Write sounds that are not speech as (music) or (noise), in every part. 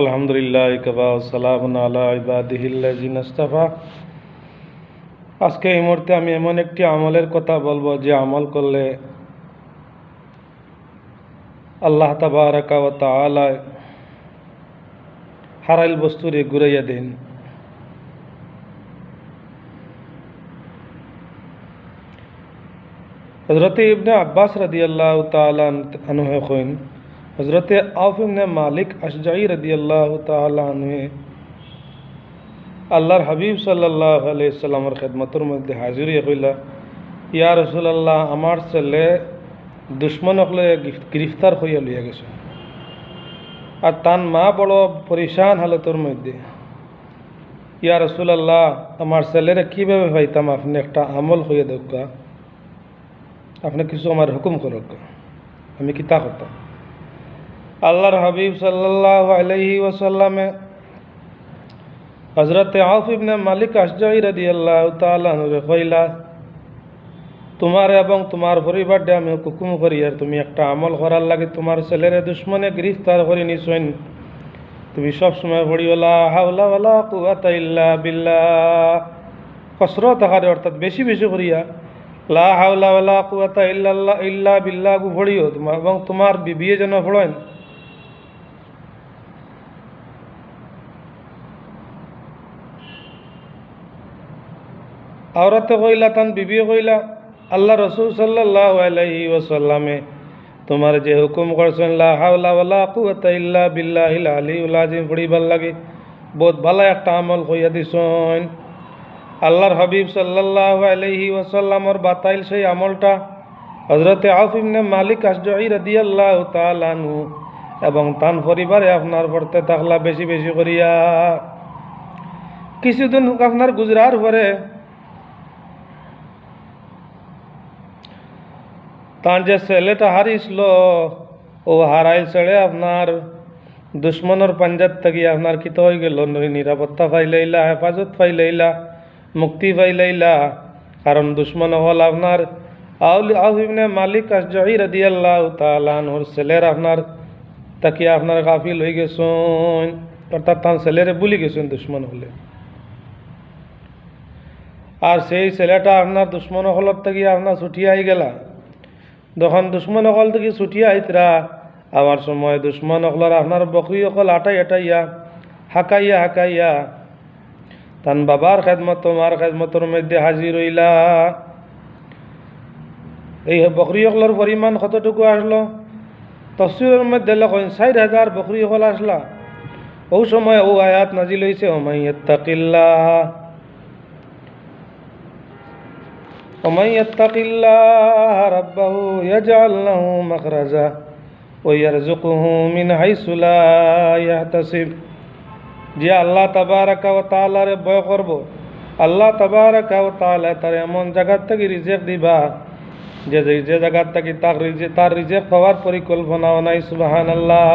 আলহামদুলিল্লাহ, কবা সালাম আলা ইবাদিহিল্লাজিন আস্তাফা আজকে এই মুহূর্তে আমি এমন একটি আমলের কথা বলব, যে আমল করলে আল্লাহ তাবারাকা ওয়া তাআলা হারাইল বস্তুরে ঘুরাইয়া দেন। হজরত ইবনে আব্বাস রাদিয়াল্লাহু তাআলা আনহু কইন হজরত আউফ ইবনে মালিক আশজাই রাদিয়াল্লাহু তাআলা আনহু আল্লাহর হাবিব সাল্লাল্লাহু আলাইহি সাল্লামের খেদমতের মধ্যে হাজির হয়ে কইলা ইয়া রাসূলুল্লাহ আমার ছেলে দুশ্মন হলে গ্রেফতার হইয়া লইয়া গেছে আর তান মা বড় পরিশান হালতের মধ্যে ইয়া রসুলাল্লাহ আমার ছেলেরা কীভাবে পাইতাম আপনি একটা আমল হইয়া দোকা আপনি কিছু আমার হুকুম করুক আমি কি তা করতাম আল্লাহর হাবিব সাল্লাহ আলহি ওসাল্লামে হজরত আউফ ইবনে মালিক আশজাই রাদি আল্লাহ তালরে কইলা, তোমার এবং তোমার পরিবারটা আমি হুকুম করি, আর তুমি একটা আমল করার লাগে তোমার ছেলের দুশ্মনে গ্রেফতার করে নিছইন তুমি সব সময় পড়িওলা ওয়ালা কুয়াতা ইল্লা বিল্লাহ। কসরত আকারে অর্থাৎ বেশি বেশি করিয়া, লা ওয়ালা কুয়াতা ইল্লাল্লাহ, ইল্লা বিল্লা গু পড়িও তোমার এবং তোমার বিবিয়ে যেন পড়েন। আওরাতে কইলা তান বিবিয়ে কইলা আল্লাহ রসুল সাল্লাহ আলাইহি ওসাল্লামে তোমার যে হুকুম করছেন ইল্লা বিল্লাহিল আলিউল আযীম পড়িবার লাগে, বহুত ভালো একটা আমল কইয়া দিছেন। আল্লাহর হাবিব সাল্লাল্লাহু আলাইহি ওয়াসাল্লামর বাতাইল সেই আমলটা হযরতে আউফ ইবনে মালিক আশজাই রাদিয়াল্লাহু তাআলা আনহু এবং তান পরিবারে আপনার পড়তে থাকলা বেশি বেশি করিয়া। কিছুদিন আপনার গুজরার পরে তার যে ছেলেটা হারিছিল ও হারাইল ছেড়ে আপনার দুশ্মনের পাঞ্জাব থেকে আপনার কিত হয়ে গেল? নিরাপত্তা পাইলাইলা হেফাজত পাইলাইলা মুক্তি পাইলাইলা কারণ দুশ্মন হল আপনার আউলি আউহিবনে মালিক আশজাই রাদিয়াল্লাহ তালানোর ছেলের আপনার, তাকে আপনার গাফিল হয়ে গেছেন অর্থাৎ তার ছেলেরে বুলি গেছেন দুশ্মন হলে। আর সেই ছেলেটা আপনার দুশ্মন হলত থেকে আপনার ছুটি আই গেলা। যখন দুশ্মন অকল থেকে ছুটিয়া আইতরা। আমার সময় দুশ্মন অকলার আপনার বকরি অকল আটাই আটাইয়া। হাকাইয়া হাকাইয়া। তান বাবার খেদমত মার খেদমতর মধ্যে হাজির হইলা। এই বকরি অকলার পরিমাণ কতটুকু আসলো? তসবিরের মধ্যে লেখেন ষাট হাজার বকরি অকল আসলা। ও সময় ও আয়াত নাজিল হয়েছে ওমাইয়াত্তাকিল্লাহ ومن يتق الله ربه يجعل له مخرجا ويرزقه من حيث لا يحتسب যে আল্লাহ তাবারাকা ও তাআলারে ভয় করব আল্লাহ তাবারাকা ও তাআলা তার এমন জায়গার থেকে রিজেক দিবা যে যে জায়গার থেকে তার রিজে তার রিজেক পাওয়ার পরিকল্পনাও নাই সুবাহান আল্লাহ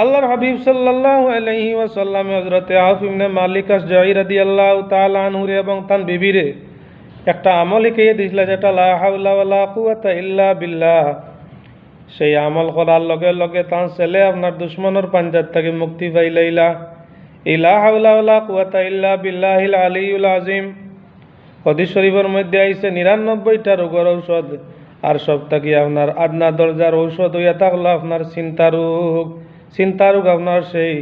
আল্লাহর হাবিব সাল্লাল্লাহু আলাইহি ওয়াসাল্লাম হযরত আউফ ইবনে মালিক আশজাই রাদিয়াল্লাহু তাআলা আনহু এবং তান বিবিরে একটা আমল শিখিয়ে দিছিল যেটা লা হাওলা ওয়ালা কুওয়াতা ইল্লা বিল্লাহ। সেই আমল করার লগে লগে তার ছেলে আপনার দুশ্মনের পাঞ্জাব থেকে মুক্তি পাইলাইলা। ইলা হাওলা ওয়ালা কুওয়াতা ইল্লা বিল্লাহিল আলিউল আযীম। হদিস শরীফের মধ্যে আইছে নিরানব্বইটা রোগের ঔষধ। আর সব থাকি আপনার আদনা দরজার ঔষধ হইয়া থাকল আপনার চিন্তা রোগ চিন্তা রোগ আপনার সেই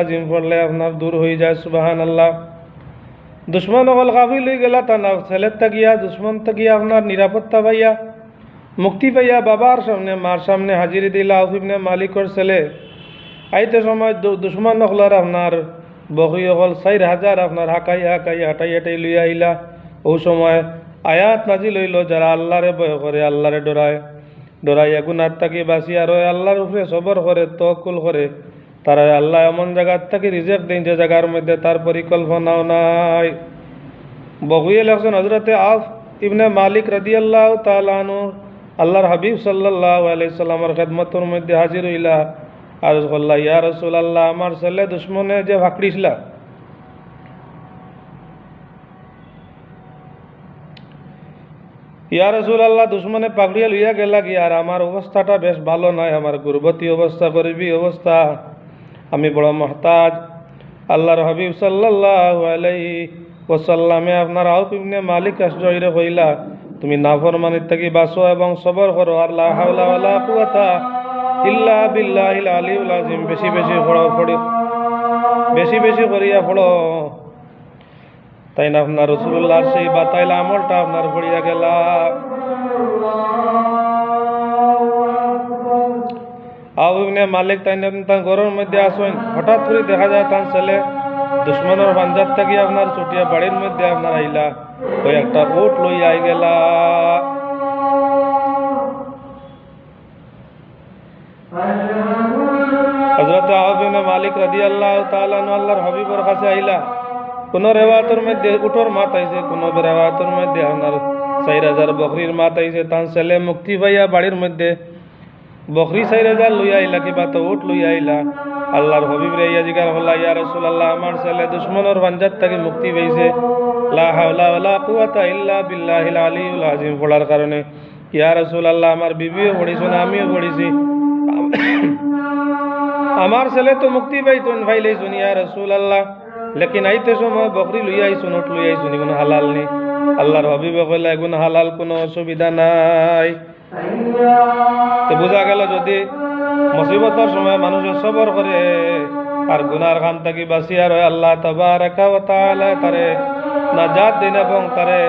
আযীম পড়লে আপনার দূর হয়ে যায়, সুবহানাল্লাহ। দুশ্মন অকল কাফিল হয়ে গেলা, তা না ছেলের তাকিয়া দুশ্মন তাকিয়া আপনার নিরাপত্তা পাইয়া, মুক্তি পাইয়া বাবার সামনে মার সামনে হাজিরি দিলা আউফিবনে মালিকর ছেলে। আইতে সময় দুশ্মন অকলার আপনার বহি অকল চার হাজার আপনার হাকাই হাকাই হাঁটাই হাঁটাই লইয়া আইলা ও সময় আয়াত নাজি লইল যারা আল্লাহরে ভয় করে আল্লাহরে ডরায় ডরাইয়া গুনার তাকে বাঁচিয়া রয় আল্লাহর উপরে সবর করে তকুল করে তারা আল্লাহ এমন জায়গার থেকে রিজেক্ট দেন, যে জায়গার মধ্যে তার পরিকল্পনাও নাই। বগুয়ে লেখছেন হজরতে আফ ইবনে মালিক রাদি আল্লাহ তালানু আল্লাহর হাবিব সাল্লাহ আলাইসাল্লামের খেদমতর মধ্যে হাজির হইলা। আর করল্লা ইয়া রসুল আল্লাহ আমার ছেলে দুশ্মনে যে ভাকড়িছিলা ইয়া রসুল আল্লাহ দুশ্মনে পাকড়িয়া লইয়া গেলা কি? আর আমার অবস্থাটা বেশ ভালো নয়, আমার গুরবতী অবস্থা, গরিবী অবস্থা। আমি বড় মহতাজ। আল্লাহর হাবিব সাল্লাল্লাহু আলাইহি ওয়াসাল্লামে আপনার আউফ ইবনে মালিক আশ্রয়রে কইলা, তুমি নাফরমানির থেকে বাঁচো এবং সবর করো। আর লা হাওলা ওয়ালা কুওয়াতা ইল্লা আলিউল আযীম বেশি বেশি পড়ো পড়ি, বেশি বেশি করিয়া পড়ো। তাই না আপনার রসুল্লাহর সেই বাতাইলা আমলটা আপনার পড়িয়া গেলা। আউনে মালিক তাই তার ঘরের মধ্যে আসেন। হঠাৎ করে দেখা যায় তার ছেলে দুশ্মনের বাঞ্জার থেকে আপনার ছুটিয়া বাড়ির মধ্যে আপনার আইলা। ওই একটা উট লই আই গেলা। হজরত মালিক রাদি আল্লাহ তালান আল্লাহর হাবিবর কাছে আইলা। কোন রেওয়ায়তের মধ্যে উঠোর মাত আইছে, কোন রেওয়ায়তের মধ্যে আপনার চার হাজার বকরির মাত আইছে তার ছেলে মুক্তি পাইয়া বাড়ির মধ্যে বকরি চার হাজার লই আইলা, কিবা তো উঠ লই আইলা। আল্লাহর হবিব রে, ইয়া জিগার হল্লা, ইয়া রাসূলুল্লাহ, আমার ছেলে দুশ্মনের বাঞ্জাত থেকে মুক্তি পাইছে। লা হাওলা ওয়ালা কুওয়াতা ইল্লা বিল্লাহিল আলিয়্যুল আযীম পড়ার কারণে। ইয়া রাসূলুল্লাহ, আমার বিবিও পড়িছো না, আমিও পড়িছি। (coughs) আমার ছেলে তো মুক্তি পাইতুন ভাইলে শুনিয়া রসুল আল্লাহ লেকিন আইতে সময় বকরি লই আইসুন উঠ লই আইসুন কোনো হালাল নেই। আল্লাহর হবিবে কইলা এগুন হালাল কোনো অসুবিধা নাই। তো বোঝা গেল যদি মুসিবতের সময় মানুষের সবর করে, আর গুনার কাম থাকি বাঁচিয়া রয় আল্লাহ তাবারাকা ওয়া তাআলা তারে নাজাত দিন এবং তারে,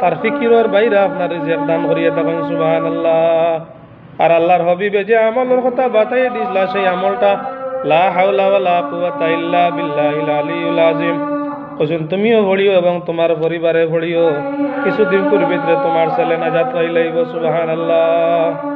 তার ফিকিরের বাইরে আপনার রিজিক দান করিয়ে তখন সুবহানাল্লাহ। আর আল্লাহর হবিবে যে আমলের কথা বাতাই দিছিলা সেই আমলটা লা হাওলা ওয়ালা কুওয়াতা ইল্লা বিল্লাহিল আলিয়্যুল আযীম। কসুন, তুমিও ভরিও এবং তোমার পরিবারে ভরিও কিছুদিন পূর্বে তোমার ছেলে নাজাত পাইলাইব সুবহানাল্লাহ।